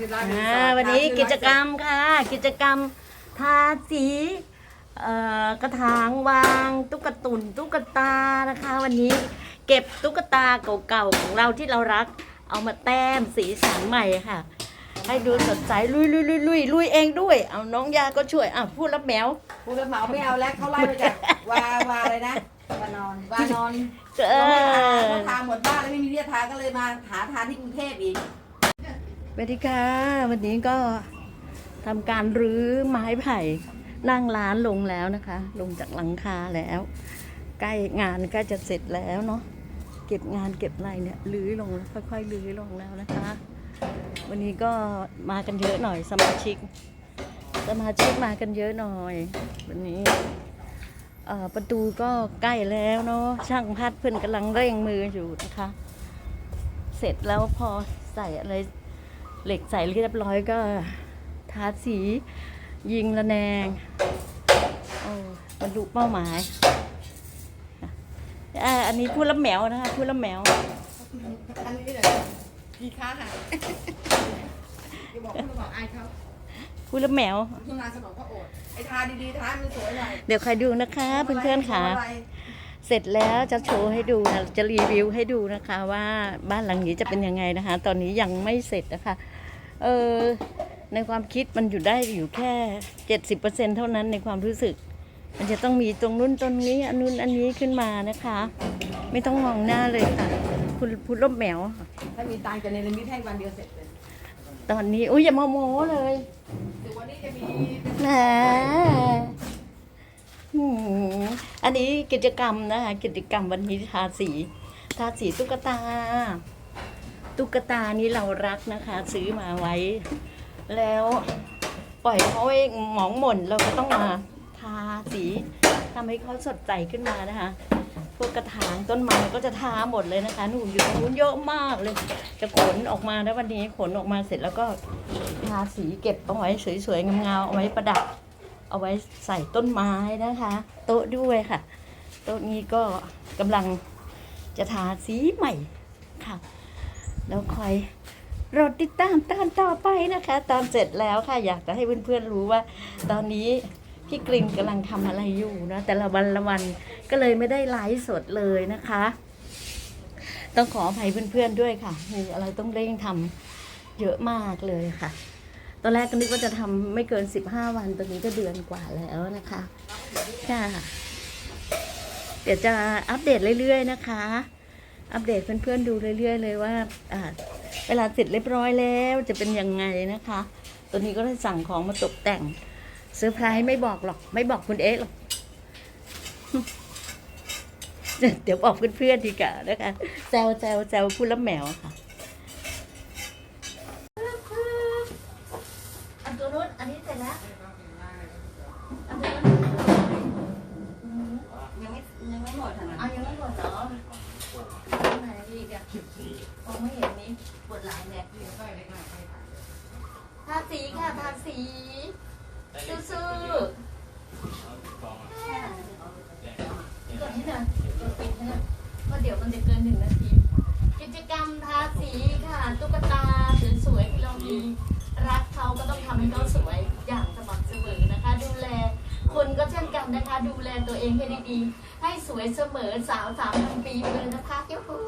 ชื่อร้านรีอ่าสอร์ทวันนี้ชื่อกิจกรรานมค่ะ กิจกรรมทาสีเอ่อกระถางวางตุ๊กตุนตุ๊กตานะคะ วันนี้เก็บตุ๊กตาเก่าๆของเราที่เรารัก เอามาแต้มสีสันใหม่ค่ะ ให้ดูสดใสลุยลุยลุยลุยลุยเองด้วย เอาน้องยาก็ช่วยอะพูดรับแมว ผู้รับเหมาไม่เอาแล้วเขาไล่มาจากวาวาอะไรนะวานอนวานอนเอเขาอไม่ทาเขาทาหมดบ้านแล้วไม่มีที่จะทาก็เลยมาหาทาที่กรุงเทพอีก สวัสดีค่ะวันนี้ก็ทำการรื้อไม้ไผ่นั่งร้านลงแล้วนะคะ ลงจากหลังคาแล้ว ใกล้งานใกล้จะเสร็จแล้วเนาะเก็บงานเก็บอะไรเนี่ยรื้อลงค่อยๆรื้อลงแล้วนะคะ วันนี้ก็มากันเยอะหน่อยสมาชิก สมาชิกมากันเยอะหน่อย วันนี้ประตูก็ใกล้แล้วเนาะช่างพัดเพื่อนกำลังเร่งมืออยู่นะคะ เสร็จแล้วพอใส่อะไร เหล็กใส่เรียบร้อยก็ทาสียิงระแนงโอ้บรรลุเป้าหมายอ่าอันนี้พูดละแมวนะคะพูดละแมว อันนี้เลยดีค้าค่ะอย่าบอกผู้รับเหมาอายเขาพูดละแมวทุ่งนาสนองพระโอษฐ์ไอ้ทาดีๆทาให้มันสวยหน่อยเดี๋ยวใครดูนะคะเพื่อนๆค่ะเสร็จแล้วจะโชว์ให้ดูนะจะรีวิวให้ดูนะคะ ว่าบ้านหลังนี้จะเป็นยังไงนะคะ ตอนนี้ยังไม่เสร็จนะคะ เออในความคิดมันอยู่ได้อยู่แค่เจ็ดสิบเปอร์เซ็นเท่านั้นในความรู้สึก มันจะต้องมีตรงนู้นตรงนี้อันนู้นอันนี้ขึ้นมานะคะ ไม่ต้องมองหน้าเลยค่ะ คุณพูดลบแมว ถ้ามีตังค์จะเนรมิตให้วันเดียวเสร็จเลยตอนนี้อุ้ยอย่ามาโม้เลยเลยววันนี้จะมีแหมหืมอันนี้กิจกรรมนะคะ กิจกรรมวันนี้ทาสี ทาสีตุ๊กตา ตุ๊กตานี้เรารักนะคะ ซื้อมาไว้ แล้วปล่อยเขาไว้หมองหม่นเราก็ต้องมาทาสีทำให้เขาสดใสขึ้นมานะคะ พวกกระถางต้นไม้ก็จะทาหมดเลยนะคะหนูอยู่ตรงนู้นเยอะมากเลย จะขนออกมาแล้ววันนี้ขนออกมาเสร็จแล้วก็ทาสีเก็บเอาไว้สวยๆงามๆเอาไว้ประดับ เอาไว้ใส่ต้นไม้นะคะ โต๊ะด้วยค่ะ โต๊ะนี้ก็กำลังจะทาสีใหม่ค่ะ แล้วคอยรอติดตามตอนต่อไปนะคะ ตอนเสร็จแล้วค่ะอยากจะให้เพื่อนๆรู้ว่า ตอนนี้พี่กรินกำลังทำอะไรอยู่นะแต่ละวันละวันก็เลยไม่ได้ไลฟ์สดเลยนะคะ ต้องขออภัยเพื่อนๆด้วยค่ะมีอะไรต้องเร่งทำเยอะมากเลยค่ะ ตอนแรกก็นึกว่าจะทำไม่เกิน 15 วันตอนนี้ก็เดือนกว่าแล้วนะคะค่ะเดี๋ยวจะอัปเดตเรื่อยๆนะคะ อัปเดตเพื่อนๆดูเรื่อย ๆ เลยว่าอ่าเวลาเสร็จเรียบร้อยแล้วจะเป็นยังไงนะคะ ตัวนี้ก็ได้สั่งของมาตกแต่งเซอร์ไพรส์ไม่บอกหรอก ไม่บอกคุณเอ๊หรอกเดี๋ยวบอกเพื่อนๆดีกว่านะคะแซวแซวแซวพูดแล้วแมวค่ะ มองไม่เห็นนี้ปวดหลังเนี่ยทาสีค่ะทาสีซื่อๆกดให้หน่อยกดปิดให้หน่อยเพราะเดี๋ยวมันจะเกินหนึ่งนาที กิจกรรมทาสีค่ะ ตุ๊กตาสวยๆที่เรามีรักเขาก็ต้องทำให้เขาสวยอย่างสม่ำเสมอนะคะ ดูแลคนก็เช่นกันนะคะ ดูแลตัวเองให้ดีๆให้สวยเสมอสาวสามพันปีเลยนะคะยูฮู